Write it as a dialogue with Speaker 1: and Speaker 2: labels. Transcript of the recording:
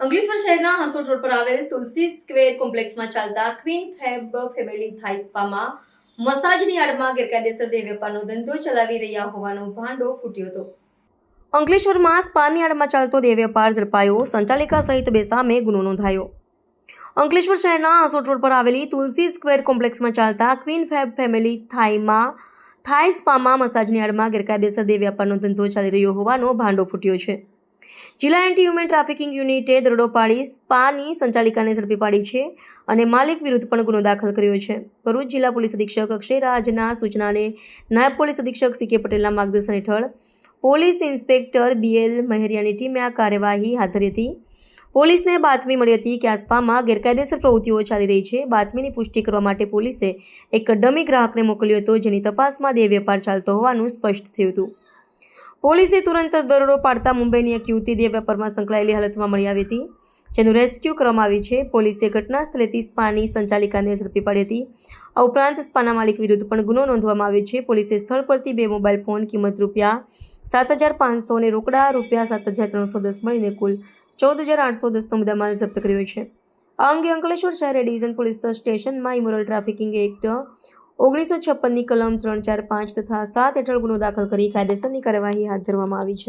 Speaker 1: અંકલેશ્વર શહેરના હસોટ રોડ પર આવેલ તુલસી સ્ક્વેર કોમ્પ્લેક્સમાં ચાલતા ક્વીન ફેબ ફેમિલી થાઈ સ્પામાં મસાજની આડમાં ગેરકાયદેસર દેહ વેપારનો ધંધો ચલાવી રહ્યા હોવાનો ભાંડો ફૂટ્યો હતો. અંકલેશ્વરમાં સ્પાની આડમાં ચાલતો દેહ વેપાર ઝડપાયો, સંચાલિકા સહિત બે સામે ગુનો નોંધાયો. અંકલેશ્વર શહેરના હસોટ રોડ પર આવેલી તુલસી સ્ક્વેર કોમ્પ્લેક્સમાં ચાલતા ક્વીન ફેબ ફેમિલી થાઈમાં, થાઈ સ્પામાં મસાજની આડમાં ગેરકાયદેસર દેહ વેપારનો ધંધો ચાલી રહ્યો હોવાનો ભાંડો ફૂટ્યો છે. જિલ્લા એન્ટી હ્યુમન ટ્રાફિકિંગ યુનિટે દરોડો પાડી સ્પાની સંચાલિકાને ઝડપી પાડી છે અને માલિક વિરુદ્ધ પણ ગુનો દાખલ કર્યો છે. ભરૂચ જિલ્લા પોલીસ અધિક્ષક અક્ષય રાજના સૂચનાને નાયબ પોલીસ અધિક્ષક સી કે પટેલના માર્ગદર્શન હેઠળ પોલીસ ઇન્સ્પેક્ટર બીએલ મહેરિયાની ટીમે આ કાર્યવાહી હાથ ધરી હતી. પોલીસને બાતમી મળી હતી કે આસપામાં સ્પામાં ગેરકાયદેસર પ્રવૃત્તિઓ ચાલી રહી છે. બાતમીની પુષ્ટિ કરવા માટે પોલીસે એક ડમી ગ્રાહકને મોકલ્યો હતો જેની તપાસમાં દેહ વેપાર ચાલતો હોવાનું સ્પષ્ટ થયું હતું. પોલીસે તુરંત દરોડો પાડતા મુંબઈની એક યુવતી દેહ વેપારમાં સંકળાયેલી હાલતમાં મળી આવી હતી, જેનું રેસ્ક્યુ કરવામાં આવ્યું છે. પોલીસે ઘટના સ્થળેથી સ્પાની સંચાલિકાને ઝડપી પાડી હતી. આ ઉપરાંત સ્પાના માલિક વિરુદ્ધ પણ ગુનો નોંધવામાં આવ્યો છે. પોલીસે સ્થળ પરથી બે મોબાઈલ ફોન, કિંમત રૂપિયા સાત હજાર પાંચસો અને રોકડા રૂપિયા સાત હજાર ત્રણસો દસ મળીને કુલ ચૌદ હજાર આઠસો દસનો મુદ્દામાલ જપ્ત કર્યો છે. આ અંગે અંકલેશ્વર શહેર ડિવિઝન પોલીસ સ્ટેશનમાં ઇમોરલ ટ્રાફિકિંગ એક્ટ ઓગણીસો છપ્પનની કલમ ત્રણ ચાર પાંચ તથા સાત હેઠળ ગુનો દાખલ કરી કાયદેસરની કાર્યવાહી હાથ ધરવામાં આવી છે.